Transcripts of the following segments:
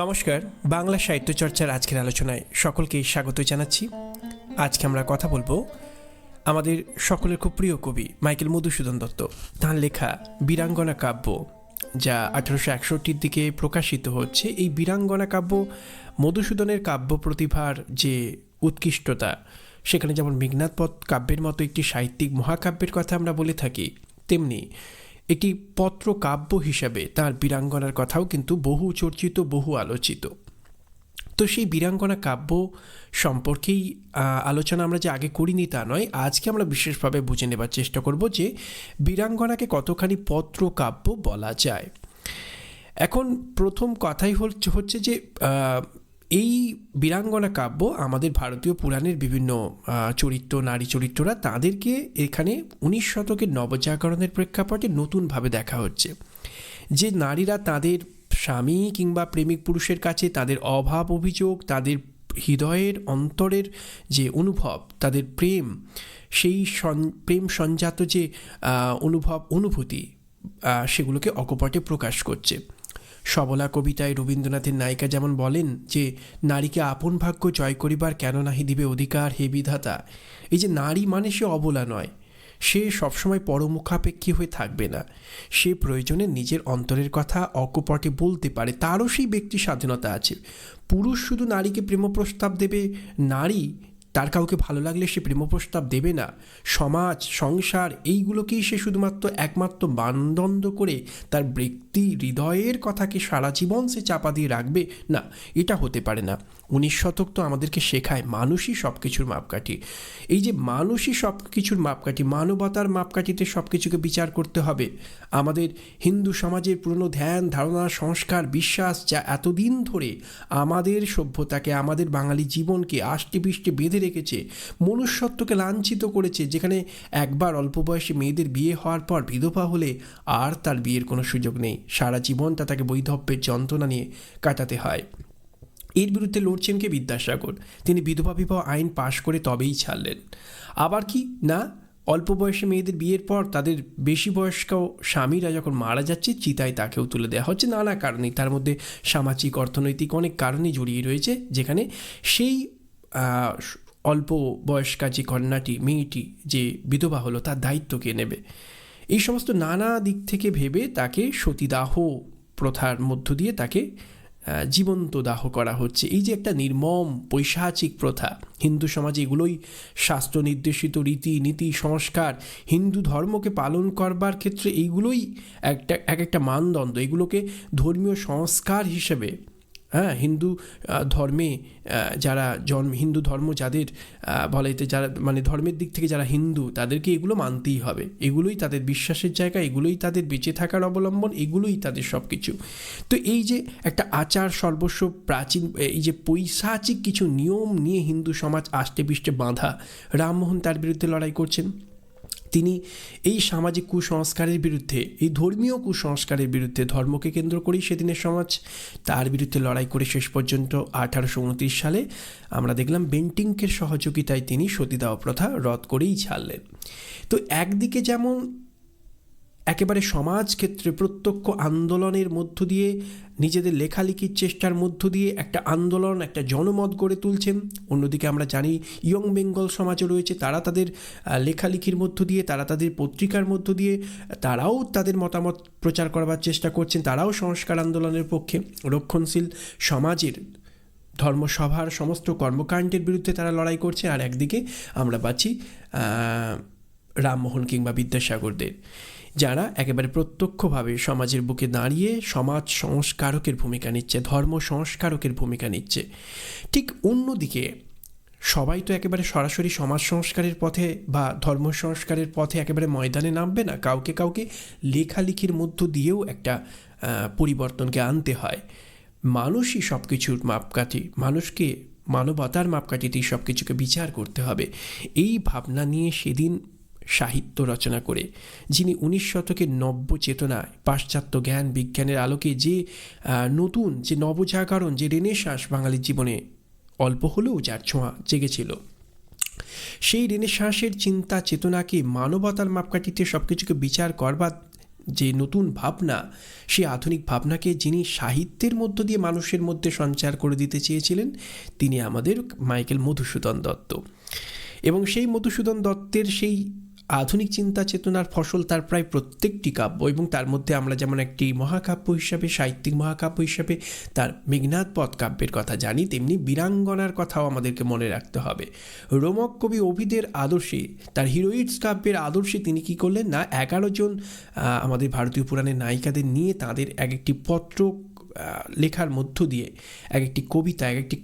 নমস্কার, বাংলা সাহিত্য চর্চার আজকের আলোচনায় সকলকে স্বাগত জানাচ্ছি। আজকে আমরা কথা বলব আমাদের সকলের খুব প্রিয় কবি মাইকেল মধুসূদন দত্ত। তাঁর লেখা বীরাঙ্গনা কাব্য, যা আঠারোশো একষট্টির দিকে প্রকাশিত হচ্ছে, এই বীরাঙ্গনা কাব্য মধুসূদনের কাব্য প্রতিভার যে উৎকৃষ্টতা, সেখানে যেমন মেঘনাথ পথ কাব্যের মতো একটি সাহিত্যিক মহাকাব্যের কথা আমরা বলে থাকি, তেমনি একটি পত্র কাব্য হিসাবে তার বীরাঙ্গনার কথাও কিন্তু বহু চর্চিত, বহু আলোচিত। তো সেই বীরাঙ্গনা কাব্য সম্পর্কেই আলোচনা আমরা যে আগে করিনি তা নয়, আজকে আমরা বিশেষভাবে বুঝে নেবার চেষ্টা করব যে বীরাঙ্গনাকে কতখানি পত্র কাব্য বলা যায়। এখন প্রথম কথাই হচ্ছে হচ্ছে যে এই বীরাঙ্গনা কাব্য আমাদের ভারতীয় পুরাণের বিভিন্ন চরিত্র, নারী চরিত্ররা তাদেরকে এখানে উনিশ শতকের নবজাগরণের প্রেক্ষাপটে নতুনভাবে দেখা হচ্ছে। যে নারীরা তাদের স্বামী কিংবা প্রেমিক পুরুষের কাছে তাদের অভাব অভিযোগ, তাদের হৃদয়ের অন্তরের যে অনুভব, তাদের প্রেম, সেই প্রেম সঞ্জাত যে অনুভব, অনুভূতি সেগুলোকে অকপটে প্রকাশ করছে। সবলা কবিতায় রবীন্দ্রনাথের নায়িকা যেমন বলেন যে, নারীকে আপন ভাগ্য জয় করিবার কেন নাহি দিবে অধিকার হে বিধাতা? এই যে নারী মানে সে অবলা নয়। সে সবসময় পরমুখাপেক্ষী হয়ে থাকবে না। সে প্রয়োজনে নিজের অন্তরের কথা অকপটে বলতে পারে, তারও সেই ব্যক্তি স্বাধীনতা আছে। পুরুষ শুধু নারীকে প্রেম প্রস্তাব দেবে, নারী তার কাউকে ভালো লাগলে সে প্রেম প্রস্তাব দেবে না। সমাজ, সংসার, এইগুলোকেই সে শুধুমাত্র একমাত্র মানদণ্ড করে তার ব্যক্তি হৃদয়ের কথাকে সারা জীবন সে চাপা দিয়ে রাখবে? না, এটা হতে পারে না। উনিশ শতক তো আমাদেরকে শেখায় মানুষই সব কিছুর মাপকাঠি। এই যে মানুষই সব কিছুর মাপকাঠি, মানবতার মাপকাঠিতে সব কিছুকে বিচার করতে হবে। আমাদের হিন্দু সমাজের পুরনো ধ্যান, ধারণা, সংস্কার, বিশ্বাস যা এতদিন ধরে আমাদের সভ্যতাকে, আমাদের বাঙালি জীবনকে আষ্টে পিষ্টে বেঁধে রেখেছে, মনুষ্যত্বকে লাঞ্ছিত করেছে, যেখানে একবার অল্প বয়সে মেয়েদের বিয়ে হওয়ার পর বিধবা হলে আর তার বিয়ের কোনো সুযোগ নেই। সারা জীবনটা তাকে বৈধব্যের যন্ত্রণা নিয়ে কাটাতে হয়। এর বিরুদ্ধে লড়ছেন কে? বিদ্যাসাগর। তিনি বিধবা বিবাহ আইন পাশ করে তবেই ছাড়লেন। আবার কি? না, অল্প বয়সে মেয়েদের বিয়ের পর তাদের বেশি বয়স্ক স্বামীরা যখন মারা যাচ্ছে, চিতায় তাকেও তুলে দেওয়া হচ্ছে। নানা কারণেই তার মধ্যে সামাজিক, অর্থনৈতিক অনেক কারণই জড়িয়ে রয়েছে, যেখানে সেই অল্প বয়স্কা যে কন্যাটি, মেয়েটি, যে বিধবা হলো, তার দায়িত্ব কে নেবে? এই সমস্ত নানা দিক থেকে ভেবে তাকে সতীদাহ প্রথার মধ্য দিয়ে তাকে জীবন্ত দাহ করা হচ্ছে। এই যে একটা নির্মম পৈশাচিক প্রথা, হিন্দু সমাজে এগুলোই শাস্ত্র নির্দেশিত রীতি, নীতি, সংস্কার, হিন্দু ধর্মকে পালন করবার ক্ষেত্রে এইগুলোই একটা, এক একটা মানদণ্ড। এগুলোকে ধর্মীয় সংস্কার হিসেবে হ্যাঁ হিন্দু ধর্মে যারা জন্ম হিন্দু ধর্ম যাদের বলা যেতে যারা মানে ধর্মের দিক থেকে যারা হিন্দু, তাদেরকে এগুলো মানতেই হবে। এগুলোই তাদের বিশ্বাসের জায়গা, এগুলোই তাদের বেঁচে থাকার অবলম্বন, এগুলোই তাদের সব কিছু তো এই যে একটা আচার সর্বস্ব প্রাচীন, এই যে পৈশাচিক কিছু নিয়ম নিয়ে হিন্দু সমাজ আষ্টে পিষ্টে বাঁধা, রামমোহন তার বিরুদ্ধে লড়াই করছেন। তিনি এই সামাজিক কুসংস্কারের বিরুদ্ধে, এই ধর্মীয় কুসংস্কারের বিরুদ্ধে ধর্মকে কেন্দ্র করেই সেদিনের সমাজ, তার বিরুদ্ধে লড়াই করে শেষ পর্যন্ত আঠারোশো উনত্রিশ সালে আমরা দেখলাম বেন্টিংকের সহযোগিতায় তিনি সতীদাহ প্রথা রদ করেই ছাড়লেন। তো একদিকে যেমন একেবারে সমাজ ক্ষেত্রে প্রত্যক্ষ আন্দোলনের মধ্য দিয়ে, নিজেদের লেখালেখির চেষ্টার মধ্য দিয়ে একটা আন্দোলন, একটা জনমত গড়ে তুলছেন। অন্যদিকে আমরা জানি, ইয়ং বেঙ্গল সমাজও রয়েছে, তারা তাদের লেখালেখির মধ্য দিয়ে, তারা তাদের পত্রিকার মধ্য দিয়ে, তারাও তাদের মতামত প্রচার করবার চেষ্টা করছেন, তারাও সংস্কার আন্দোলনের পক্ষে। রক্ষণশীল সমাজের ধর্মসভার সমস্ত কর্মকাণ্ডের বিরুদ্ধে তারা লড়াই করছে। আর একদিকে আমরা পাচ্ছি রামমোহন কিংবা বিদ্যাসাগরদের। যারা একেবারে প্রত্যক্ষভাবে সমাজের বুকে দাঁড়িয়ে সমাজ সংস্কারকের ভূমিকা নিচ্ছে, ধর্ম সংস্কারকের ভূমিকা নিচ্ছে, ঠিক অন্যদিকে সবাই তো একেবারে সরাসরি সমাজ সংস্কারের পথে বা ধর্ম সংস্কারের পথে একেবারে ময়দানে নামবে না, কাউকে কাউকে লেখালেখির মধ্য দিয়েও একটা পরিবর্তনকে আনতে হয়। মানুষই সব কিছুর মাপকাঠি, মানুষকে, মানবতার মাপকাঠিতেই সব কিছুকে বিচার করতে হবে। এই ভাবনা নিয়ে সেদিন সাহিত্য রচনা করে, যিনি উনিশ শতকের নব্য চেতনায় পাশ্চাত্য জ্ঞান বিজ্ঞানের আলোকে যে নতুন, যে নবজাগরণ, যে রেনেসাঁস বাঙালির জীবনে অল্প হলেও যার ছোঁয়া জেগেছিল, সেই রেনেসাঁসের চিন্তা চেতনাকে মানবতার মাপকাঠিতে সব কিছুকে বিচার করবার যে নতুন ভাবনা সেই আধুনিক ভাবনাকে যিনি সাহিত্যের মধ্য দিয়ে মানুষের মধ্যে সঞ্চার করে দিতে চেয়েছিলেন, তিনি আমাদের মাইকেল মধুসূদন দত্ত। এবং সেই মধুসূদন দত্তের সেই আধুনিক চিন্তা চেতনার ফসল তার প্রায় প্রত্যেকটি কাব্য এবং তার মধ্যে আমরা যেমন একটি মহাকাব্য হিসাবে, সাহিত্যিক মহাকাব্য হিসাবে তার মেঘনাথ পথ কাব্যের কথা জানি, তেমনি বীরাঙ্গনার কথাও আমাদেরকে মনে রাখতে হবে। রোমক কবি অভিদের আদর্শে, তার হিরোইটস কাব্যের আদর্শে তিনি কি করলেন না, এগারো জন আমাদের ভারতীয় পুরাণের নায়িকাদের নিয়ে তাদের এক একটি পত্র লেখার মধ্য দিয়ে এক একটি কবিতা, এক একটি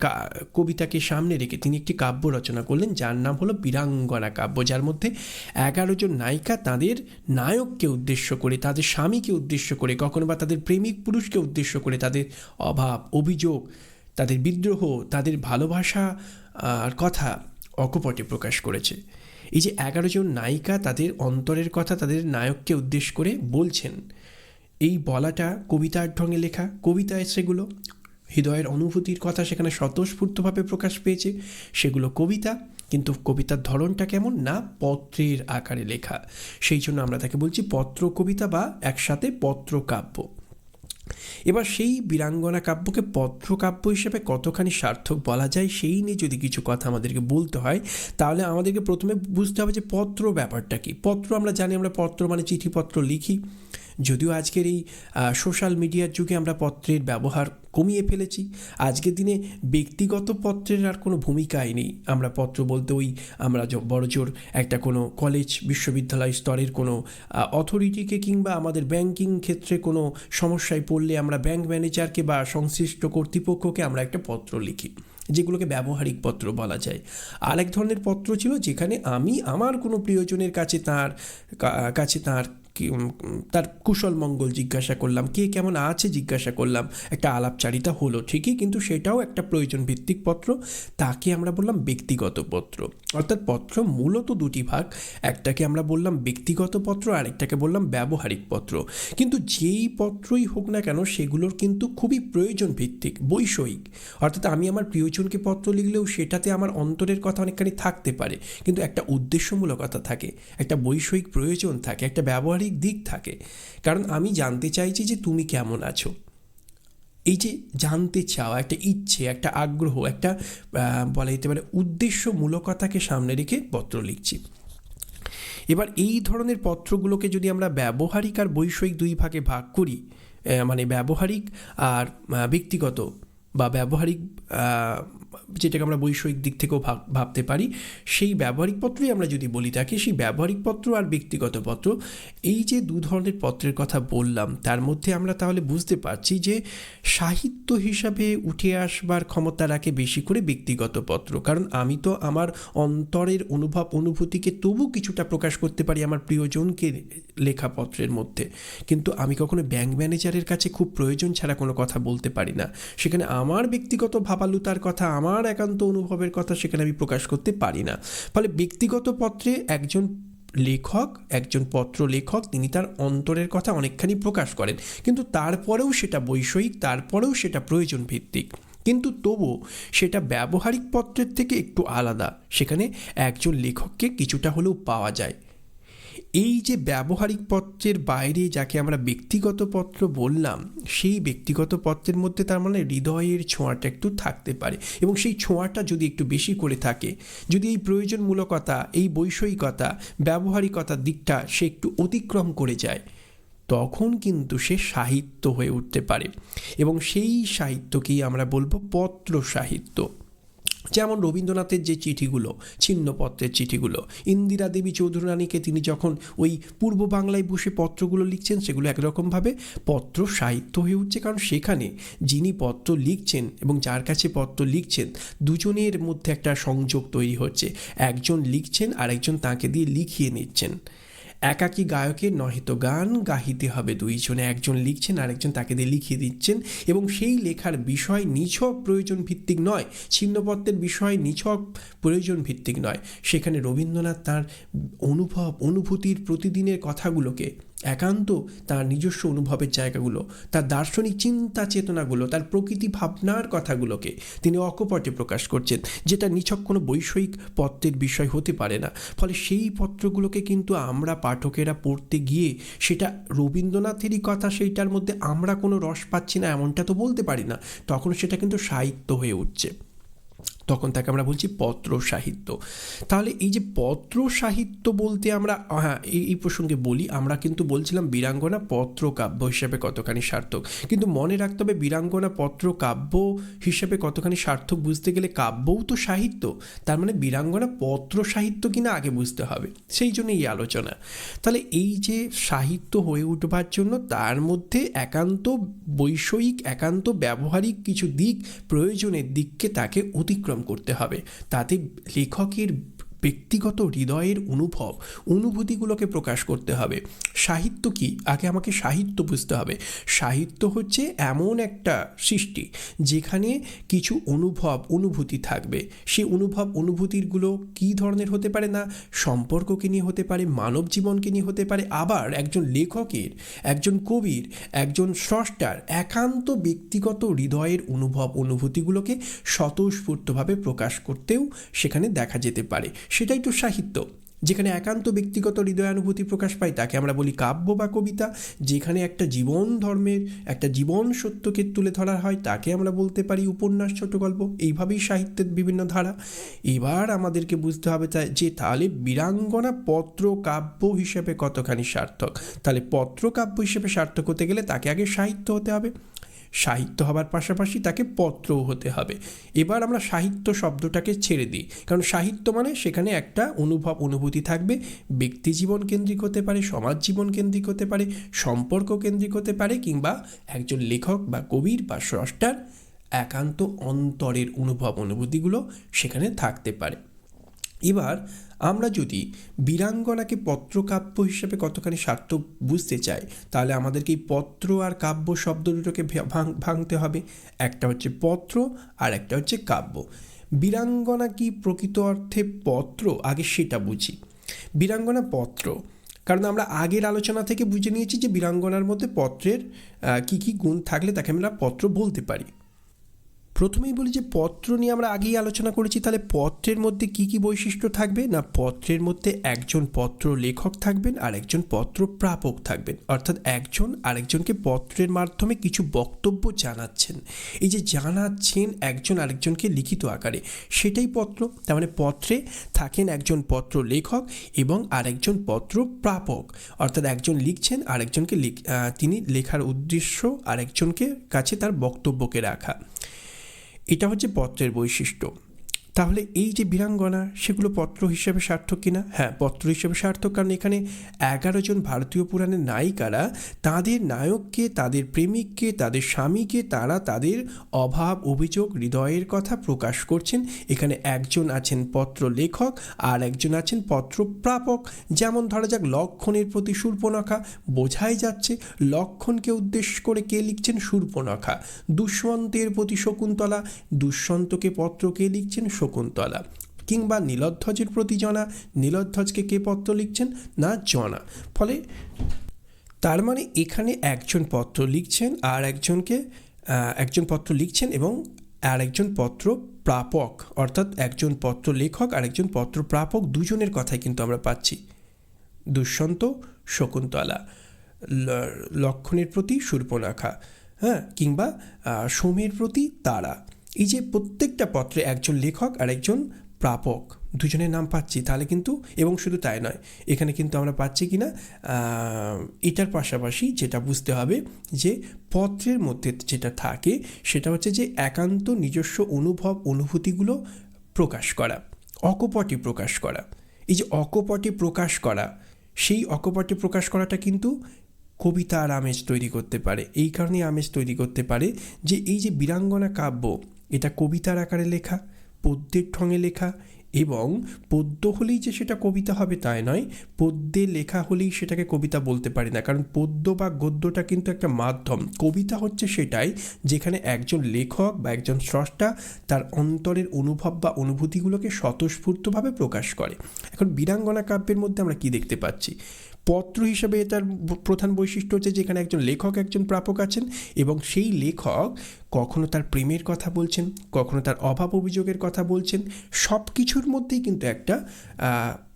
কবিতাকে সামনে রেখে তিনি একটি কাব্য রচনা করলেন, যার নাম হলো বীরাঙ্গনা কাব্য, যার মধ্যে এগারো জন নায়িকা তাদের নায়ককে উদ্দেশ্য করে, তাদের স্বামীকে উদ্দেশ্য করে, কখনো বা তাদের প্রেমিক পুরুষকে উদ্দেশ্য করে তাদের অভাব, অভিযোগ, তাদের বিদ্রোহ, তাদের ভালোবাসা, আর কথা অকপটে প্রকাশ করেছে। এই যে এগারো জন নায়িকা তাদের অন্তরের কথা, তাদের নায়ককে উদ্দেশ্য করে বলছেন এই বলাটা কবিতার ঢঙে লেখা কবিতায় সেগুলো হৃদয়ের অনুভূতির কথা সেখানে স্বতঃস্ফূর্তভাবে প্রকাশ পেয়েছে। সেগুলো কবিতা, কিন্তু কবিতার ধরনটা কেমন? না পত্রের আকারে লেখা। সেই জন্য আমরা তাকে বলছি পত্র কবিতা বা একসাথে পত্র কাব্য। এবার সেই বীরাঙ্গনা কাব্যকে পত্রকাব্য হিসেবে কতখানি সার্থক বলা যায়, সেই নিয়ে যদি কিছু কথা আমাদেরকে বলতে হয়, তাহলে আমাদেরকে প্রথমে বুঝতে হবে যে পত্র ব্যাপারটা কি। পত্র আমরা জানি আমরা পত্র মানে চিঠিপত্র লিখি। যদিও আজকের এই সোশ্যাল মিডিয়ার যুগে আমরা পত্রের ব্যবহার কমিয়ে ফেলেছি, আজকের দিনে ব্যক্তিগত পত্রের আর কোনো ভূমিকাই নেই। আমরা পত্র বলতে ওই, আমরা বড়জোর একটা কোনো কলেজ বিশ্ববিদ্যালয় স্তরের কোনো অথরিটিকে কিংবা আমাদের ব্যাংকিং ক্ষেত্রে কোনো সমস্যায় পড়লে আমরা ব্যাংক ম্যানেজারকে বা সংশ্লিষ্ট কর্তৃপক্ষকে আমরা একটা পত্র লিখি, যেগুলোকে ব্যবহারিক পত্র বলা যায়। আরেক ধরনের পত্র ছিল যেখানে আমি আমার কোনো প্রিয়জনের কাছে তার কাছে তার তার কুশল মঙ্গল জিজ্ঞাসা করলাম, কে কেমন আছে জিজ্ঞাসা করলাম, একটা আলাপচারিতা হলো ঠিকই, কিন্তু সেটাও একটা প্রয়োজন ভিত্তিক পত্র, তাকে আমরা বললাম ব্যক্তিগত পত্র। অর্থাৎ পত্র মূলত দুটি ভাগ, একটাকে আমরা বললাম ব্যক্তিগত পত্র আরেকটাকে বললাম ব্যবহারিক পত্র। কিন্তু যেই পত্রই হোক না কেন, সেগুলোর কিন্তু খুবই প্রয়োজন ভিত্তিক, বৈষয়িক। অর্থাৎ আমি আমার প্রিয়জনকে পত্র লিখলেও সেটাতে আমার অন্তরের কথা অনেকখানি থাকতে পারে, কিন্তু একটা উদ্দেশ্যমূলকতা থাকে, একটা বৈষয়িক প্রয়োজন থাকে, একটা ব্যবহারিক দিক থাকে। কারণ আমি জানতে চাইছি যে তুমি কেমন আছো। এই যে জানতে চাওয়া, একটা ইচ্ছে, একটা আগ্রহ, একটা বলা যেতে পারে উদ্দেশ্যমূলকতাকে সামনে রেখে পত্র লিখছি। এবার এই ধরনের পত্রগুলোকে যদি আমরা ব্যবহারিক আর বৈষয়িক দুই ভাগে ভাগ করি মানে ব্যবহারিক আর ব্যক্তিগত বা ব্যবহারিক যেটাকে আমরা বৈষয়িক দিক থেকেও ভাব- ভাবতে পারি, সেই ব্যবহারিক পত্রই আমরা যদি বলি তাকে, সেই ব্যবহারিক পত্র আর ব্যক্তিগত পত্র, এই যে দু ধরনের পত্রের কথা বললাম, তার মধ্যে আমরা তাহলে বুঝতে পারছি যে সাহিত্য হিসাবে উঠে আসবার ক্ষমতা রাখে বেশি করে ব্যক্তিগত পত্র। কারণ আমি তো আমার অন্তরের অনুভব, অনুভূতিকে তবু কিছুটা প্রকাশ করতে পারি আমার প্রিয়জনকে লেখা পত্রের মধ্যে। কিন্তু আমি কখনো ব্যাংক ম্যানেজারের কাছে খুব প্রয়োজন ছাড়া কোনো কথা বলতে পারি না। সেখানে আমার ব্যক্তিগত ভাবালুতার কথা, আমার একান্ত অনুভবের কথা সেখানে আমি প্রকাশ করতে পারি না। ফলে ব্যক্তিগত পত্রে একজন লেখক, একজন পত্র লেখক, তিনি তার অন্তরের কথা অনেকখানি প্রকাশ করেন। কিন্তু তারপরেও সেটা বৈষয়িক, তারপরেও সেটা প্রয়োজন ভিত্তিক কিন্তু তবু সেটা ব্যবহারিক পত্রের থেকে একটু আলাদা। সেখানে একজন লেখককে কিছুটা হলেও পাওয়া যায়। এই যে ব্যবহারিক পত্রের বাইরে যাকে আমরা ব্যক্তিগত পত্র বললাম, সেই ব্যক্তিগত পত্রের মধ্যে তার মানে হৃদয়ের ছোঁয়াটা একটু থাকতে পারে। এবং সেই ছোঁয়াটা যদি একটু বেশি করে থাকে, যদি এই প্রয়োজনমূলকতা, এই বৈষয়িকতা, ব্যবহারিকতার দিকটা সে একটু অতিক্রম করে যায়, তখন কিন্তু সে সাহিত্য হয়ে উঠতে পারে। এবং সেই সাহিত্যকেই আমরা বলব পত্র সাহিত্য। যেমন রবীন্দ্রনাথের যে চিঠিগুলো, ছিন্নপত্রের চিঠিগুলো, ইন্দিরা দেবী চৌধুরানীকে তিনি যখন ওই পূর্ব বাংলায় বসে পত্রগুলো লিখছেন, সেগুলো একরকমভাবে পত্র সাহিত্য হয়ে উঠছে। কারণ সেখানে যিনি পত্র লিখছেন এবং যার কাছে পত্র লিখছেন, দুজনের মধ্যে একটা সংযোগ তৈরি হচ্ছে। একজন লিখছেন আর একজন তাকে দিয়ে লিখিয়ে নিচ্ছেন। একাকী গায়কের নহিত গান গাহিতে হবে দুইজনে। একজন লিখছেন, আরেকজন তাকে দিয়ে লিখিয়ে দিচ্ছেন এবং সেই লেখার বিষয় নিছক প্রয়োজন ভিত্তিক নয়। ছিন্নপত্রের বিষয় নিছক প্রয়োজন ভিত্তিক নয়। সেখানে রবীন্দ্রনাথ তার অনুভব, অনুভূতির প্রতিদিনের কথাগুলোকে একান্ত তার নিজস্ব অনুভবের জায়গাগুলো, তার দার্শনিক চিন্তা চেতনাগুলো, তার প্রকৃতি ভাবনার কথাগুলোকে তিনি অকপটে প্রকাশ করছেন যেটা নিছক কোনো বৈষয়িক পত্রের বিষয় হতে পারে না। ফলে সেই পত্রগুলোকে কিন্তু আমরা পাঠকেরা পড়তে গিয়ে সেটা রবীন্দ্রনাথেরই কথা, সেইটার মধ্যে আমরা কোনো রস পাচ্ছি না, এমনটা তো বলতে পারি না। তখন সেটা কিন্তু সাহিত্য হয়ে উঠছে। তখন তাকে আমরা বলছি পত্র সাহিত্য। তাহলে এই যে পত্র সাহিত্য বলতে আমরা হ্যাঁ এই প্রসঙ্গে বলি, আমরা কিন্তু বলছিলাম বীরাঙ্গনা পত্র কাব্য হিসেবে কতখানি সার্থক। কিন্তু মনে রাখতে হবে বীরাঙ্গনা পত্র কাব্য হিসেবে কতখানি সার্থক বুঝতে গেলে কাব্যও তো সাহিত্য। তার মানে বীরাঙ্গনা পত্র সাহিত্য কিনা আগে বুঝতে হবে। সেই জন্য এই আলোচনা। তাহলে এই যে সাহিত্য হয়ে উঠবার জন্য তার মধ্যে একান্ত বৈষয়িক, একান্ত ব্যবহারিক কিছু দিক প্রয়োজনের দিককে তাকে অতিক্রম করতে হবে। তাতে লেখকের ব্যক্তিগত হৃদয়ের অনুভব, অনুভূতিগুলোকে প্রকাশ করতে হবে। সাহিত্য কি? আগে আমাকে সাহিত্য বুঝতে হবে। সাহিত্য হচ্ছে এমন একটা সৃষ্টি যেখানে কিছু অনুভব, অনুভূতি থাকবে। সেই অনুভব, অনুভূতিগুলো কী ধরনের হতে পারে না? সম্পর্ককে নিয়ে হতে পারে, মানব জীবনকে নিয়ে হতে পারে, আবার একজন লেখকের, একজন কবির, একজন স্রষ্টার একান্ত ব্যক্তিগত হৃদয়ের অনুভব, অনুভূতিগুলোকে স্বতঃস্ফূর্তভাবে প্রকাশ করতেও সেখানে দেখা যেতে পারে। সেটাই তো সাহিত্য। যেখানে একান্ত ব্যক্তিগত হৃদয়ানুভূতি প্রকাশ পায়, তাকে আমরা বলি কাব্য বা কবিতা। যেখানে একটা জীবন ধর্মের, একটা জীবন সত্যকে তুলে ধরা হয়, তাকে আমরা বলতে পারি উপন্যাস, ছোট গল্প। এইভাবেই সাহিত্যের বিভিন্ন ধারা। এবার আমাদেরকে বুঝতে হবে যে তাহলে বীরাঙ্গনা পত্র কাব্য হিসেবে কতখানি সার্থক? তাহলে পত্র কাব্য হিসেবে সার্থক হতে গেলে তাকে আগে সাহিত্য হতে হবে। সাহিত্য হবার পাশাপাশি তাকে পত্রও হতে হবে। এবার আমরা সাহিত্য শব্দটাকে ছেড়ে দিই। কারণ সাহিত্য মানে সেখানে একটা অনুভব, অনুভূতি থাকবে। ব্যক্তি জীবন কেন্দ্রিক হতে পারে, সমাজ জীবন কেন্দ্রিক হতে পারে, সম্পর্ক কেন্দ্রিক হতে পারে কিংবা একজন লেখক বা কবির বা স্রষ্টার একান্ত অন্তরের অনুভব, অনুভূতিগুলো সেখানে থাকতে পারে। এবার আমরা যদি বীরাঙ্গনাকে পত্রকাব্য হিসেবে কতখানি সার্থক বুঝতে চাই, তাহলে আমাদেরকে এই পত্র আর কাব্য শব্দ দুটোকে ভাঙতে হবে। একটা হচ্ছে পত্র আর একটা হচ্ছে কাব্য। বীরাঙ্গনা কি প্রকৃত অর্থে পত্র? আগে সেটা বুঝি। বীরাঙ্গনা পত্র। কারণ আমরা আগের আলোচনা থেকে বুঝে নিয়েছি যে বীরাঙ্গনার মধ্যে পত্রের কি কি গুণ থাকলে তাকে আমরা পত্র বলতে পারি। প্রথমেই বলি যে পত্র নিয়ে আমরা আগেই আলোচনা করেছি, তাহলে পত্রের মধ্যে কি কি বৈশিষ্ট্য থাকবে? না, পত্রের মধ্যে একজন পত্র লেখক থাকবেন, আর একজন পত্র প্রাপক থাকবেন। অর্থাৎ একজন আরেকজনকে পত্রের মাধ্যমে কিছু বক্তব্য জানাচ্ছেন। এই যে জানাচ্ছেন একজন আরেকজনকে লিখিত আকারে, সেটাই পত্র। তার মানে পত্রে থাকেন একজন পত্র লেখক এবং আরেকজন পত্র প্রাপক। অর্থাৎ একজন লিখছেন, আরেকজনকে তিনি লেখার উদ্দেশ্য আরেকজনকে কাছে তার বক্তব্যকে রাখা। এটা হচ্ছে পত্রের বৈশিষ্ট্য। তাহলে এই যে বীরাঙ্গনা, সেগুলো পত্র হিসেবে সার্থক কিনা? হ্যাঁ পত্র হিসেবে সার্থক, কারণ এখানে এগারো জন ভারতীয় পুরাণের নায়িকারা, তাদের নায়ককে, তাদের প্রেমিককে, তাদের স্বামীকে, তারা তাদের অভাব, অভিযোগ, হৃদয়ের কথা প্রকাশ করছেন। এখানে একজন আছেন পত্র লেখক, আর একজন আছেন পত্র প্রাপক। যেমন ধরা যাক, লক্ষণের প্রতি শূর্পণখা বোঝাই যাচ্ছে লক্ষণকে উদ্দেশ্য করে কে লিখছেন শূর্পণখা দুষ্মন্তের প্রতি শকুন্তলা, দুষ্মন্তকে পত্র কে লিখছেন শকুন্তলা কিংবা নীলধ্বজের প্রতি জনা, নীলধ্বজকে কে পত্র লিখছেন? না, জনা। ফলে তার মানে এখানে একজন পত্র লিখছেন আর একজনকে একজন পত্র লিখছেন এবং আর একজন পত্র প্রাপক। অর্থাৎ একজন পত্র লেখক, আর একজন পত্র প্রাপক দুজনের কথাই কিন্তু আমরা পাচ্ছি। দুষ্যন্ত শকুন্তলা। লক্ষণের প্রতি শূর্পণাখা হ্যাঁ কিংবা সোমের প্রতি তারা। এই যে প্রত্যেকটা পত্রে একজন লেখক আর একজন প্রাপক, দুজনের নাম পাচ্ছি, তাহলে কিন্তু, এবং শুধু তাই নয়, এখানে কিন্তু আমরা পাচ্ছি কি না এটার পাশাপাশি যেটা বুঝতে হবে যে পত্রের মধ্যে যেটা থাকে, সেটা হচ্ছে যে একান্ত নিজস্ব অনুভব, অনুভূতিগুলো প্রকাশ করা অকপটে প্রকাশ করা। এই যে অকপটে প্রকাশ করা, সেই অকপটে প্রকাশ করাটা কিন্তু কবিতার আমেজ তৈরি করতে পারে। এই কারণে আমেজ তৈরি করতে পারে যে এই যে বীরাঙ্গনা কাব্য এটা কবিতার আকারে লেখা, পদ্যের ঠঙে লেখা এবং পদ্য হলেই যে সেটা কবিতা হবে তাই নয়, পদ্যে লেখা হলেই সেটাকে কবিতা বলতে পারি না। কারণ পদ্য বা গদ্যটা কিন্তু একটা মাধ্যম। কবিতা হচ্ছে সেটাই যেখানে একজন লেখক বা একজন স্রষ্টা তার অন্তরের অনুভব বা অনুভূতিগুলোকে স্বতঃস্ফূর্তভাবে প্রকাশ করে। এখন বীরাঙ্গনা কাব্যের মধ্যে আমরা কি দেখতে পাচ্ছি? পত্র হিসাবে ব- প্রধান বৈশিষ্ট্য হচ্ছে যে এখানে একজন লেখক, একজন প্রাপক আছেন এবং সেই লেখক কখনো তার প্রেমের কথা বলছেন, কখনো তার অভাব অভিযোগের কথা বলছেন। সব কিছুর মধ্যেই কিন্তু একটা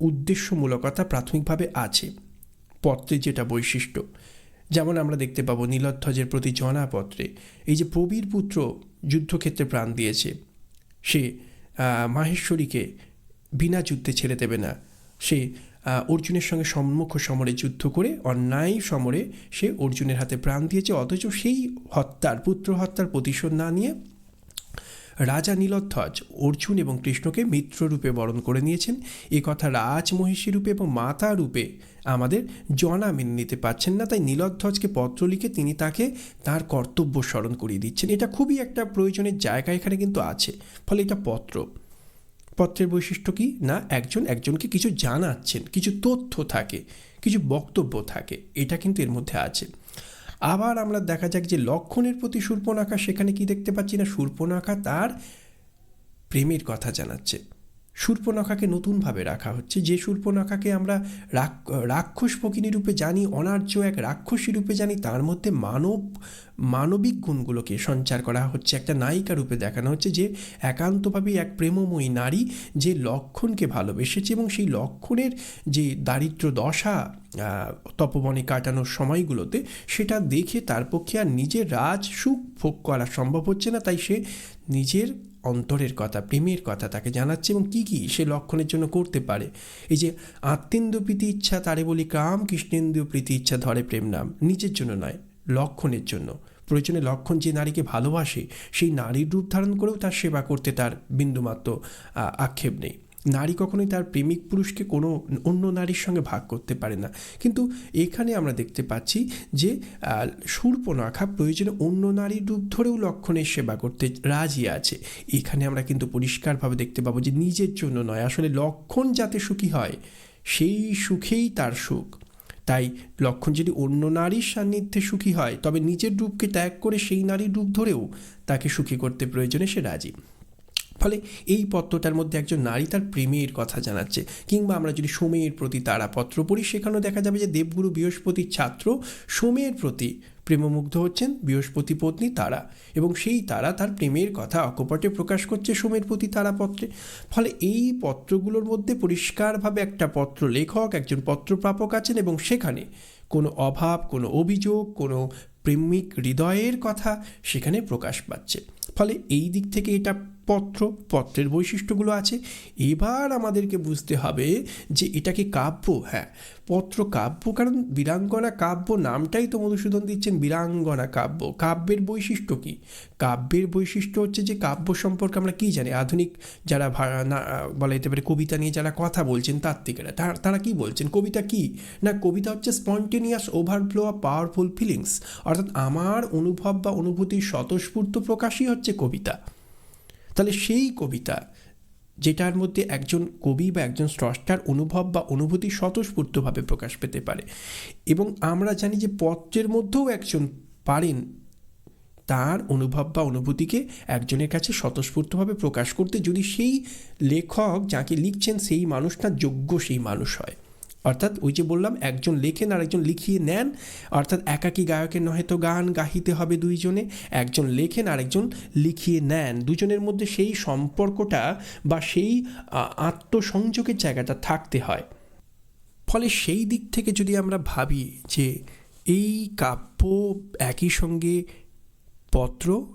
উদ্দেশ্যমূলকতা প্রাথমিকভাবে আছে। পত্রের যেটা বৈশিষ্ট্য। যেমন আমরা দেখতে পাবো নীলধ্বজের প্রতি জনাপত্রে, এই যে প্রবীর পুত্র যুদ্ধক্ষেত্রে প্রাণ দিয়েছে, সে মাহেশ্বরীকে বিনা যুদ্ধে ছেড়ে দেবে না। সে অর্জুনের সঙ্গে সম্মুখ সমরে যুদ্ধ করে অন্যায় সমরে সে অর্জুনের হাতে প্রাণ দিয়েছে, অথচ সেই হত্যার, পুত্র হত্যার প্রতিশোধ না নিয়ে রাজা নীলধ্বজ অর্জুন এবং কৃষ্ণকে মিত্ররূপে বরণ করে নিয়েছেন। এ কথা রাজমহিষী রূপে এবং মাতা রূপে আমাদের জনা মেনে নিতে পারছেন না, তাই নীলধ্বজকে পত্র লিখে তিনি তাকে তার কর্তব্য স্মরণ করিয়ে দিচ্ছেন। এটা খুবই একটা প্রয়োজনের জায়গা এখানে কিন্তু আছে, ফলে এটা পত্র। পত্রের বৈশিষ্ট্য কি? না, একজন একজনকে কিছু জানাচ্ছেন, কিছু তথ্য থাকে, কিছু বক্তব্য থাকে, এটা কিন্তু এর মধ্যে আছে। আবার আমরা দেখা যাক যে লক্ষণের প্রতি সূর্পনাখা সেখানে কি দেখতে পাচ্ছি না সূর্পনাখা তার প্রেমের কথা জানাচ্ছে। সূর্পনখাকে নতুনভাবে রাখা হচ্ছে। যে সূর্পনখাকে আমরা রাক- রাক্ষস ভগিনী রূপে জানি, অনার্য এক রাক্ষসী রূপে জানি, তার মধ্যে মানব, মানবিক গুণগুলোকে সঞ্চার করা হচ্ছে। একটা নায়িকা রূপে দেখানো হচ্ছে যে একান্তভাবেই এক প্রেমময়ী নারী যে লক্ষণকে ভালোবেসেছে এবং সেই লক্ষণের যে দারিদ্র দশা তপবনে কাটানোর সময়গুলোতে সেটা দেখে তার পক্ষে আর নিজের রাজ সুখ ভোগ করা সম্ভব হচ্ছে না। তাই সে নিজের অন্তরের কথা, প্রেমের কথা তাকে জানাচ্ছে এবং কি কি সে লক্ষণের জন্য করতে পারে। এই যে, আত্মেন্দ্র প্রীতি ইচ্ছা, তারে বলি কাম কৃষ্ণেন্দ্রীয় প্রীতি ইচ্ছা, ধরে প্রেম নাম। নিজের জন্য নয়, লক্ষণের জন্য। প্রয়োজনে লক্ষণ যে নারীকে ভালোবাসে, সেই নারীর রূপ ধারণ করেও তার সেবা করতে তার বিন্দুমাত্র আক্ষেপ নেই। নারী কখনোই তার প্রেমিক পুরুষকে কোনো অন্য নারীর সঙ্গে ভাগ করতে পারে না। কিন্তু এখানে আমরা দেখতে পাচ্ছি যে আহ, শূর্পনখা প্রয়োজনে অন্য নারীর রূপ ধরেও লক্ষণের সেবা করতে রাজি আছে। এখানে আমরা কিন্তু পরিষ্কারভাবে দেখতে পাবো যে নিজের জন্য নয় আসলে লক্ষণ যাতে সুখী হয় সেই সুখেই তার সুখ। তাই লক্ষণ যদি অন্য নারীর সান্নিধ্যে সুখী হয় তবে নিজের রূপকে ত্যাগ করে সেই নারীর রূপ ধরেও তাকে সুখী করতে প্রয়োজনে সে রাজি। ফলে এই পত্রটার মধ্যে একজন নারী তার প্রেমের কথা জানাচ্ছে। কিংবা আমরা যদি সোমের প্রতি তারা পত্র পড়ি, সেখানেও দেখা যাবে যে দেবগুরু বৃহস্পতির ছাত্র সোমের প্রতি প্রেমমুগ্ধ হচ্ছেন বৃহস্পতি পত্নী তারা। এবং সেই তারা তার প্রেমের কথা অকপটে প্রকাশ করছে সোমের প্রতি তারা পত্রে। ফলে এই পত্রগুলোর মধ্যে পরিষ্কারভাবে একটা পত্র লেখক, একজন পত্রপ্রাপক আছেন এবং সেখানে কোনো অভাব, কোনো অভিযোগ, কোনো প্রেমিক হৃদয়ের কথা সেখানে প্রকাশ পাচ্ছে। ফলে এই দিক থেকে এটা পত্র, পত্রের বৈশিষ্ট্যগুলো আছে। এবার আমাদেরকে বুঝতে হবে যে এটা কি কাব্য? হ্যাঁ পত্র কাব্য, কারণ বীরাঙ্গনা কাব্য নামটাই তো মধুসূদন দিচ্ছেন, বীরাঙ্গনা কাব্য। কাব্যের বৈশিষ্ট্য কি? কাব্যের বৈশিষ্ট্য হচ্ছে যে কাব্য সম্পর্কে আমরা কী জানি? আধুনিক যারা বলা যেতে পারে কবিতা নিয়ে যারা কথা বলছেন তাত্ত্বিকেরা তারা কী বলছেন? কবিতা কি? না, কবিতা হচ্ছে spontaneous overflow of powerful feelings অর্থাৎ আমার অনুভব বা অনুভূতির স্বতঃস্ফূর্ত প্রকাশই হচ্ছে কবিতা। তাহলে সেই কবিতা যেটার মধ্যে একজন কবি বা একজন স্রষ্টার অনুভব বা অনুভূতি স্বতঃস্ফূর্তভাবে প্রকাশ পেতে পারে। এবং আমরা জানি যে পত্রের মধ্যেও একজন পারেন তার অনুভব বা অনুভূতিকে একজনের কাছে স্বতঃস্ফূর্তভাবে প্রকাশ করতে। যদি সেই লেখক যাকে লিখছেন সেই মানুষটা যোগ্য সেই মানুষ হয়। অর্থাৎ ওই যে বললাম, একজন লেখেন আর একজন লিখিয়ে নেন। অর্থাৎ একাকী গায়কের নহে তো গান গাহিতে হবে দুইজনে। একজন লেখেন আর একজন লিখিয়ে নেন। দুজনের মধ্যে সেই সম্পর্কটা বা সেই আত্মসংযোগের জায়গাটা থাকতে হয়। ফলে সেই দিক থেকে যদি আমরা ভাবি যে এই কাব্য একই সঙ্গে পত্র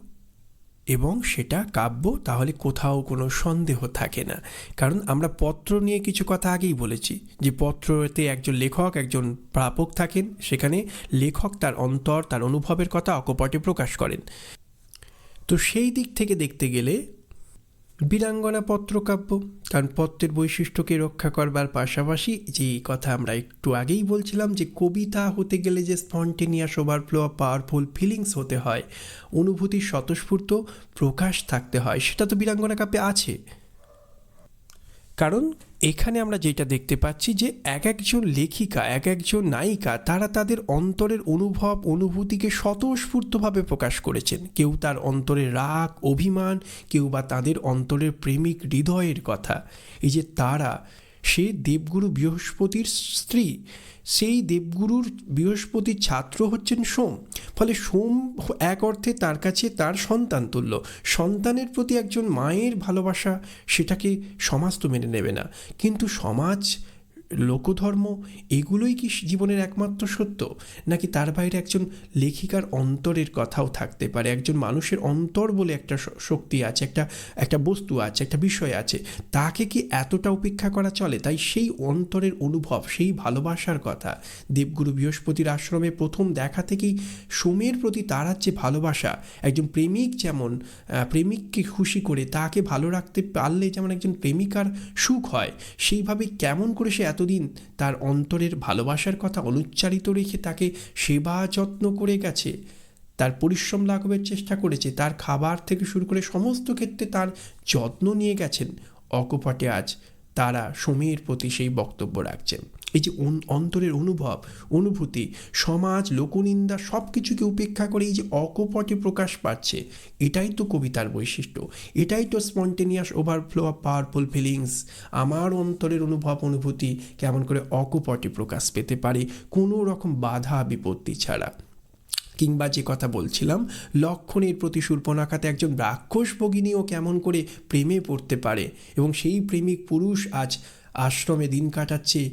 এবং সেটা কাব্য, তাহলে কোথাও কোনো সন্দেহ থাকে না। কারণ আমরা পত্র নিয়ে কিছু কথা আগেই বলেছি যে পত্রতে একজন লেখক, একজন প্রাপক থাকেন, সেখানে লেখক তার অন্তর, তার অনুভবের কথা অকপটে প্রকাশ করেন। তো সেই দিক থেকে দেখতে গেলে বীরাঙ্গনা পত্রকাব্য কারণ পত্রের বৈশিষ্ট্যকে রক্ষা করবার পাশাপাশি যে কথা আমরা একটু আগেই বলছিলাম যে কবিতা হতে গেলে যে স্পন্টেনিয়াস ওভারফ্লো পাওয়ারফুল ফিলিংস হতে হয়, অনুভূতির স্বতঃস্ফূর্ত প্রকাশ থাকতে হয়, সেটা তো বীরাঙ্গনা কাব্যে আছে। কারণ এখানে আমরা যেটা দেখতে পাচ্ছি যে এক একজন লেখিকা, এক একজন নায়িকা, তারা তাদের অন্তরের অনুভব, অনুভূতিকে স্বতঃস্ফূর্তভাবে প্রকাশ করেছেন। কেউ তার অন্তরের রাগ, অভিমান, কেউ বা তাদের অন্তরের প্রেমিক হৃদয়ের কথা। এই যে তারা, সে দেবগুরু বৃহস্পতির স্ত্রী সেই দেবগুরুর বৃহস্পতির ছাত্র হচ্ছেন সোম। ফলে সোম এক অর্থে তার কাছে তার সন্তান তুল্য। সন্তানের প্রতি একজন মায়ের ভালোবাসা সেটাকে সমাজ তো মেনে নেবে না। কিন্তু সমাজ লোকধর্ম, এগুলোই কি জীবনের একমাত্র সত্য? নাকি তার বাইরে একজন লেখিকার অন্তরের কথাও থাকতে পারে? একজন মানুষের অন্তর বলে একটা শক্তি আছে, একটা একটা বস্তু আছে, একটা বিষয় আছে। তাকে কি এতটা উপেক্ষা করা চলে? তাই সেই অন্তরের অনুভব, সেই ভালোবাসার কথা। দেবগুরু বৃহস্পতির আশ্রমে প্রথম দেখা থেকেই সোমের প্রতি তার যে ভালোবাসা, একজন প্রেমিক যেমন প্রেমিককে খুশি করে তাকে ভালো রাখতে পারলে যেমন একজন প্রেমিকার সুখ হয়, সেইভাবে কেমন করে সে এতদিন তার অন্তরের ভালোবাসার কথা অনুচ্চারিত রেখে তাকে সেবা যত্ন করে গেছে। তার পরিশ্রম লাঘবের চেষ্টা করেছে। তার খাবার থেকে শুরু করে সমস্ত ক্ষেত্রে তার যত্ন নিয়ে গেছেন। অকপটে আজ তারা সমীর প্রতি সেই বক্তব্য রাখছেন। এই যে অন্তরের অনুভব, অনুভূতি, সমাজ, লোকনিন্দা সব কিছুকে উপেক্ষা করে এই যে অকপটে প্রকাশ পাচ্ছে, এটাই তো কবিতার বৈশিষ্ট্য, এটাই তো spontaneous overflow of powerful feelings, আমার অন্তরের অনুভব, অনুভূতি কেমন করে অকপটে প্রকাশ পেতে পারে, কোনো রকম বাধা, বিপত্তি ছাড়া। কিংবা যে কথা বলছিলাম, লক্ষণের প্রতি সুর্পনাখাতে একজন রাক্ষস ভগিনীও কেমন করে প্রেমে পড়তে পারে, এবং সেই প্রেমিক পুরুষ আজ আশ্রমে দিন কাটাচ্ছে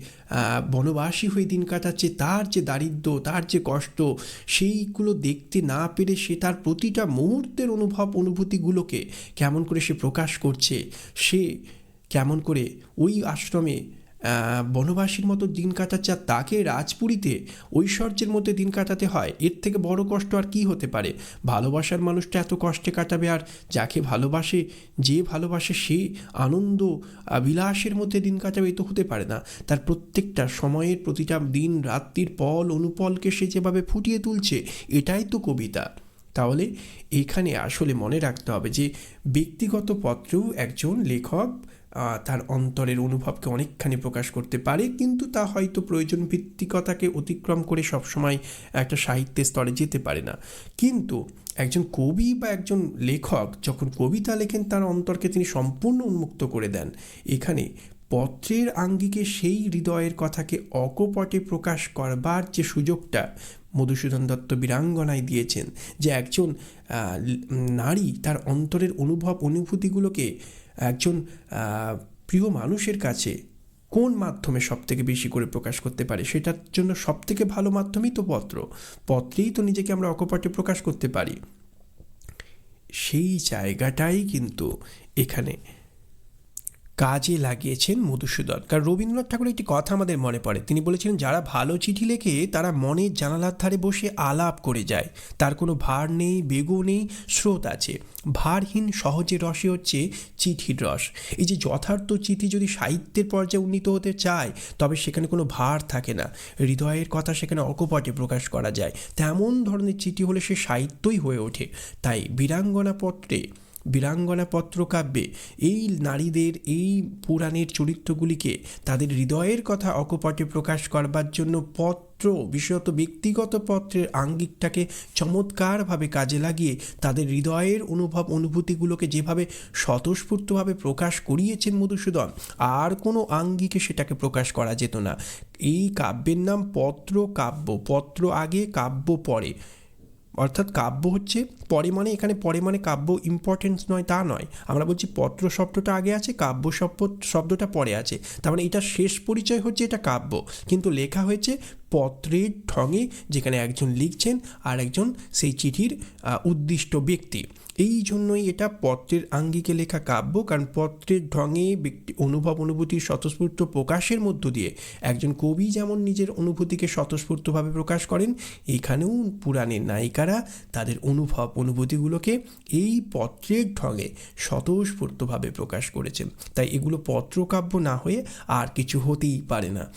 বনবাসী হয়ে দিন কাটাচ্ছে, তার যে দারিদ্র, তার যে কষ্ট, সেইগুলো দেখতে না পেরে সে তার প্রতিটা মুহূর্তের অনুভব, অনুভূতিগুলোকে কেমন করে সে প্রকাশ করছে, সে কেমন করে ওই আশ্রমে বনবাসীর মতো দিন কাটাচ্ছে আর তাকে রাজপুরীতে ঐশ্বর্যের মধ্যে দিন কাটাতে হয়, এর থেকে বড় কষ্ট আর কি হতে পারে? ভালোবাসার মানুষটা এত কষ্টে কাটাবে আর যাকে ভালোবাসে, যে ভালোবাসে সে আনন্দ, বিলাসের মধ্যে দিন কাটাবে, এ তো হতে পারে না। তার প্রত্যেকটা সময়ের প্রতিটা দিন, রাত্রির পল, অনুপলকে সে যেভাবে ফুটিয়ে তুলছে, এটাই তো কবিতা। তাহলে এখানে আসলে মনে রাখতে হবে যে ব্যক্তিগত পত্রেও একজন লেখক তার অন্তরের অনুভবকে অনেকখানি প্রকাশ করতে পারে, কিন্তু তা হয়তো প্রয়োজন ভিত্তিকতাকে অতিক্রম করে সবসময় একটা সাহিত্যের স্তরে যেতে পারে না। কিন্তু একজন কবি বা একজন লেখক যখন কবিতা লেখেন, তার অন্তরকে তিনি সম্পূর্ণ উন্মুক্ত করে দেন। এখানে পত্রের আঙ্গিকে সেই হৃদয়ের কথাকে অকপটে প্রকাশ করবার যে সুযোগটা মধুসূদন দত্ত বীরাঙ্গনায় দিয়েছেন, যে একজন নারী তার অন্তরের অনুভব, অনুভূতিগুলোকে একজন প্রিয় মানুষের কাছে কোন মাধ্যমে সব থেকে বেশি করে প্রকাশ করতে পারে? সেটার জন্য সব থেকে ভালো মাধ্যমই তো পত্র। পত্রেই তো নিজেকে আমরা অকপটে প্রকাশ করতে পারি। সেই জায়গাটাই কিন্তু এখানে কাজে লাগিয়েছেন মধুসূদন। কারণ রবীন্দ্রনাথ ঠাকুরের একটি কথা আমাদের মনে পড়ে। তিনি বলেছিলেন, যারা ভালো চিঠি লেখে, তারা মনের জানালার ধারে বসে আলাপ করে যায়। তার কোনো ভার নেই বেগু নেই, স্রোত আছে। ভারহীন সহজে রসে হচ্ছে চিঠির রস। এই যে যথার্থ চিঠি যদি সাহিত্যের পর্যায়ে উন্নীত হতে চায়, তবে সেখানে কোনো ভার থাকে না। হৃদয়ের কথা সেখানে অকপটে প্রকাশ করা যায়। তেমন ধরনের চিঠি হলে সে সাহিত্যই হয়ে ওঠে। তাই বীরাঙ্গনা পত্রে বীরাঙ্গনা পত্রকাব্যে এই নারীদের, এই পুরাণের চরিত্রগুলিকে তাদের হৃদয়ের কথা অকপটে প্রকাশ করবার জন্য পত্র, বিশেষত ব্যক্তিগত পত্রের আঙ্গিকটাকে চমৎকারভাবে কাজে লাগিয়ে তাদের হৃদয়ের অনুভব অনুভূতিগুলোকে যেভাবে স্বতঃস্ফূর্তভাবে প্রকাশ করিয়েছেন মধুসূদন, আর কোনো আঙ্গিকে সেটাকে প্রকাশ করা যেত না। এই কাব্যের নাম পত্র কাব্য পত্র আগে, কাব্য পরে। অর্থাৎ কাব্য হচ্ছে পরিমাণে, এখানে পরিমাণে কাব্য ইম্পর্টেন্স নয়, তা নয়। আমরা বলছি পত্র শব্দটা আগে আছে, কাব্য শব্দ, শব্দটা পরে আছে। তার মানে এটা শেষ পরিচয় হচ্ছে এটা কাব্য। কিন্তু লেখা হয়েছে পত্রের ঢঙে, যেখানে একজন লিখছেন আর একজন সেই চিঠির উদ্দিষ্ট ব্যক্তি। এই জন্যই এটা পত্রের আঙ্গিকে লেখা কাব্য, কারণ পত্রের ঢঙে ব্যক্তি অনুভব অনুভূতির স্বতঃস্ফূর্ত প্রকাশের মধ্য দিয়ে একজন কবি যেমন নিজের অনুভূতিকে স্বতঃস্ফূর্তভাবে প্রকাশ করেন, এখানেও পুরাণের নায়িকারা তাদের অনুভব অনুভূতিগুলোকে এই পত্রের ঢঙে স্বতঃস্ফূর্তভাবে প্রকাশ করেছেন। তাই এগুলো পত্রকাব্য না হয়ে আর কিছু হতেই পারে না।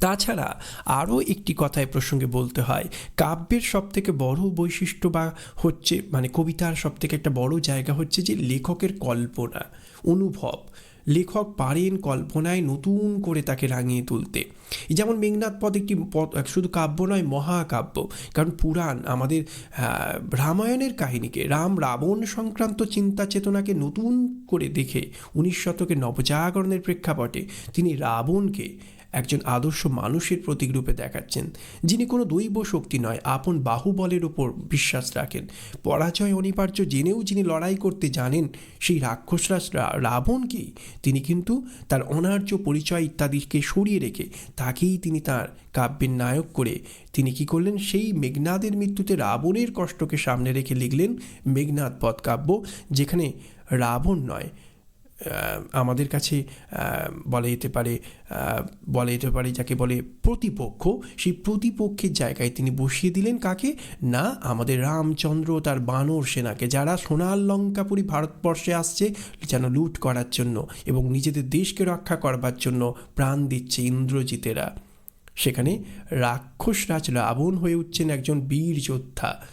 তাছাড়া আরও একটি কথায় প্রসঙ্গে বলতে হয়। কাব্যের সবথেকে বড় বৈশিষ্ট্য বা হচ্ছে মানে কবিতার সবথেকে একটা বড় জায়গা হচ্ছে যে লেখকের কল্পনা, অনুভব। লেখক পারেন কল্পনায় নতুন করে তাকে রাঙিয়ে তুলতে। যেমন মেঘনাথ পদ একটি পদ, শুধু কাব্য নয়, মহাকাব্য। কারণ পুরাণ আমাদের রামায়ণের কাহিনীকে, রাম রাবণ সংক্রান্ত চিন্তা চেতনাকে নতুন করে দেখে উনিশ শতকে নবজাগরণের প্রেক্ষাপটে তিনি রাবণকে একজন আদর্শ মানুষের প্রতীকরূপে দেখাচ্ছেন, যিনি কোনো দৈব শক্তি নয়, আপন বাহুবলের ওপর বিশ্বাস রাখেন। পরাজয় অনিবার্য জেনেও যিনি লড়াই করতে জানেন, সেই রাক্ষসরাজ রা- রাবণকেই তিনি কিন্তু তার অনার্য পরিচয় ইত্যাদিকে সরিয়ে রেখে তাকেই তিনি তার কাব্যের নায়ক করে তিনি কি করলেন? সেই মেঘনাদের মৃত্যুতে রাবণের কষ্টকে সামনে রেখে লিখলেন মেঘনাদ পদ কাব্য, যেখানে রাবণ নয় আমাদের কাছে বলা যেতে পারে বলা যেতে পারে যাকে বলে প্রতিপক্ষ। সেই প্রতিপক্ষের জায়গায় তিনি বসিয়ে দিলেন কাকে? না, আমাদের রামচন্দ্র তার বানর সেনাকে, যারা সোনার লঙ্কাপুরি ভারতবর্ষে আসছে, যেন লুট করার জন্য এবং নিজেদের দেশকে রক্ষা করবার জন্য প্রাণ দিচ্ছে ইন্দ্রজিতেরা। সেখানে রাক্ষস রাক্ষসরাজ রাবণ হয়ে উঠছেন একজন বীর যোদ্ধা।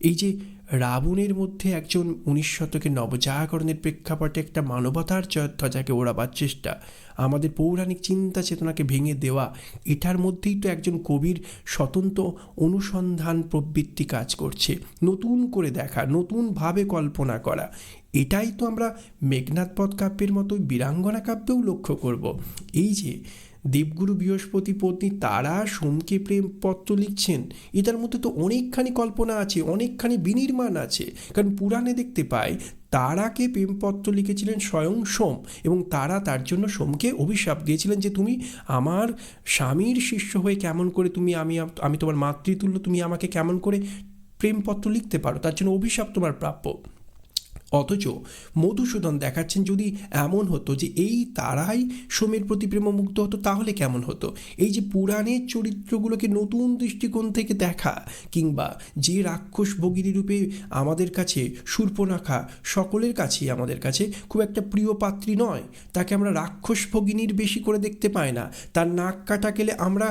এই যে রাবণের মধ্যে একজন উনিশ শতকের নবজাগরণের প্রেক্ষাপটে একটা মানবতার চ- ধ্বজাকে ওড়াবার চেষ্টা, আমাদের পৌরাণিক চিন্তা চেতনাকে ভেঙে দেওয়া, এটার মধ্যেই তো একজন কবির স্বতন্ত্র অনুসন্ধান প্রবৃত্তি কাজ করছে। নতুন করে দেখা, নতুনভাবে কল্পনা করা। এটাই তো আমরা মেঘনাথ পদ কাব্যের মতো বীরাঙ্গনা কাব্যেও লক্ষ্য করব। এই যে দেবগুরু বৃহস্পতি পত্নী তারা সোমকে প্রেম পত্র লিখছেন। এটার মধ্যে তো অনেকখানি কল্পনা আছে, অনেকখানি বিনির্মাণ আছে। কারণ পুরাণে দেখতে পাই, তারাকে প্রেমপত্র লিখেছিলেন স্বয়ং সোম এবং তারা তার জন্য সোমকে অভিশাপ দিয়েছিলেন যে তুমি আমার স্বামীর শিষ্য হয়ে কেমন করে তুমি আমি আমি তোমার মাতৃতুল্য, তুমি আমাকে কেমন করে প্রেমপত্র লিখতে পারো, তার জন্য অভিশাপ তোমার প্রাপ্য। অথচ মধুসূদন দেখাচ্ছেন যদি এমন হতো যে এই তারাই সোমের প্রতি প্রেমমুগ্ধ হতো, তাহলে কেমন হতো? এই যে পুরাণের চরিত্রগুলোকে নতুন দৃষ্টিকোণ থেকে দেখা, কিংবা যে রাক্ষস ভগিনী রূপে আমাদের কাছে শূর্পনাখা সকলের কাছেই আমাদের কাছে খুব একটা প্রিয় পাত্রী নয়, তাকে আমরা রাক্ষস ভগিনীর বেশি করে দেখতে পাই না। তার নাক কাটা গেলে আমরা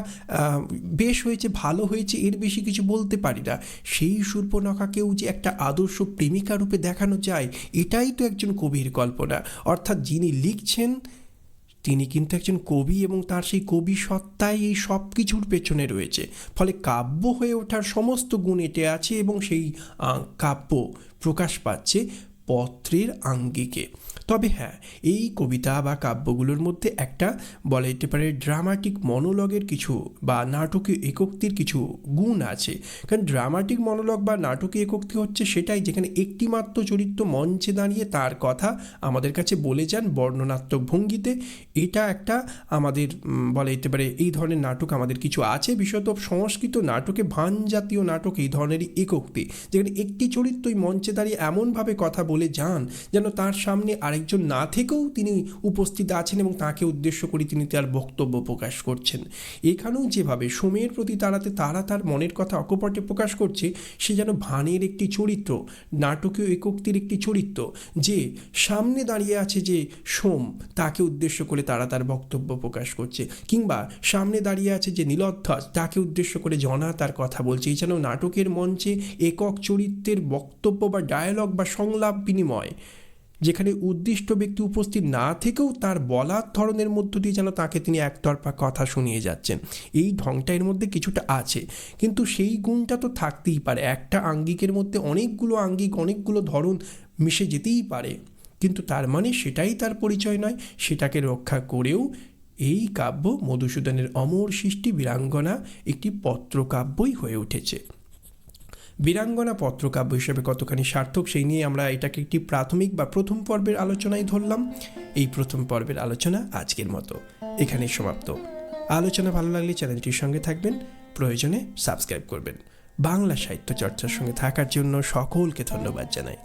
বেশ হয়েছে, ভালো হয়েছে, এর বেশি কিছু বলতে পারি না। সেই শূর্পনখাকেও যে একটা আদর্শ প্রেমিকা রূপে দেখানো যায় এটাই তো একজন কবির কল্পনা। অর্থাৎ যিনি লিখছেন, তিনি কিন্তু একজন কবি এবং তার সেই কবি সত্তাই এই সব কিছুর পেছনে রয়েছে। ফলে কাব্য হয়ে ওঠার সমস্ত গুণ এটে আছে এবং সেই কাব্য প্রকাশ পাচ্ছে। পত্রের আঙ্গিকে। তবে হ্যাঁ এই কবিতা বা কাব্যগুলোর মধ্যে একটা বলা যেতে পারে ড্রামাটিক মনোলগের কিছু বা নাটকীয় একক্তির কিছু গুণ আছে। কারণ ড্রামাটিক মনোলগ বা নাটকীয় একক্তি হচ্ছে সেটাই যেখানে একটিমাত্র চরিত্র মঞ্চে দাঁড়িয়ে তার কথা আমাদের কাছে বলে যান বর্ণনাত্মক ভঙ্গিতে। এটা একটা আমাদের বলা যেতে পারে এই ধরনের নাটক আমাদের কিছু আছে, বিশেষত সংস্কৃত নাটকে ভান জাতীয় নাটক এই ধরনেরই একক্তি। যেখানে একটি চরিত্রই মঞ্চে দাঁড়িয়ে এমনভাবে কথা বলে যান, যেন তার সামনে আরেকজন না থেকেও তিনি উপস্থিত আছেন এবং তাকে উদ্দেশ্য করে তিনি তার বক্তব্য প্রকাশ করছেন। এখানেও যেভাবে সোমের প্রতি তারাতে তারা তার মনের কথা অকপটে প্রকাশ করছে, সে যেন ভানের একটি চরিত্র, নাটকীয় একক্তির একটি চরিত্র, যে সামনে দাঁড়িয়ে আছে যে সোম, তাকে উদ্দেশ্য করে তারা তার বক্তব্য প্রকাশ করছে। কিংবা সামনে দাঁড়িয়ে আছে যে নীলধ্বজ তাকে উদ্দেশ্য করে জনা তার কথা বলছে। যেন নাটকের মঞ্চে একক চরিত্রের বক্তব্য বা ডায়ালগ বা সংলাপ বিনিময়, যেখানে উদ্দিষ্ট ব্যক্তি উপস্থিত না থেকেও তার বলার ধরনের মধ্য দিয়ে যেন তাকে তিনি একতরফা কথা শুনিয়ে যাচ্ছেন। এই ঢংটা এর মধ্যে কিছুটা আছে, কিন্তু সেই গুণটা তো থাকতেই পারে। একটা আঙ্গিকের মধ্যে অনেকগুলো আঙ্গিক, অনেকগুলো ধরন মিশে যেতেই পারে, কিন্তু তার মানে সেটাই তার পরিচয় নয়। সেটাকে রক্ষা করেও এই কাব্য মধুসূদনের অমর সৃষ্টি বীরাঙ্গনা একটি পত্রকাব্যই হয়ে উঠেছে। বীরাঙ্গনা পত্রকাব্য হিসেবে কতখানি সার্থক, সেই নিয়ে আমরা এটাকে একটি প্রাথমিক বা প্রথম পর্বের আলোচনায় ধরলাম। এই প্রথম পর্বের আলোচনা আজকের মতো। এখানে সমাপ্ত। আলোচনা ভালো লাগলে চ্যানেলটির সঙ্গে থাকবেন, প্রয়োজনে সাবস্ক্রাইব করবেন। বাংলা সাহিত্য চর্চার সঙ্গে থাকার জন্য সকলকে ধন্যবাদ জানাই।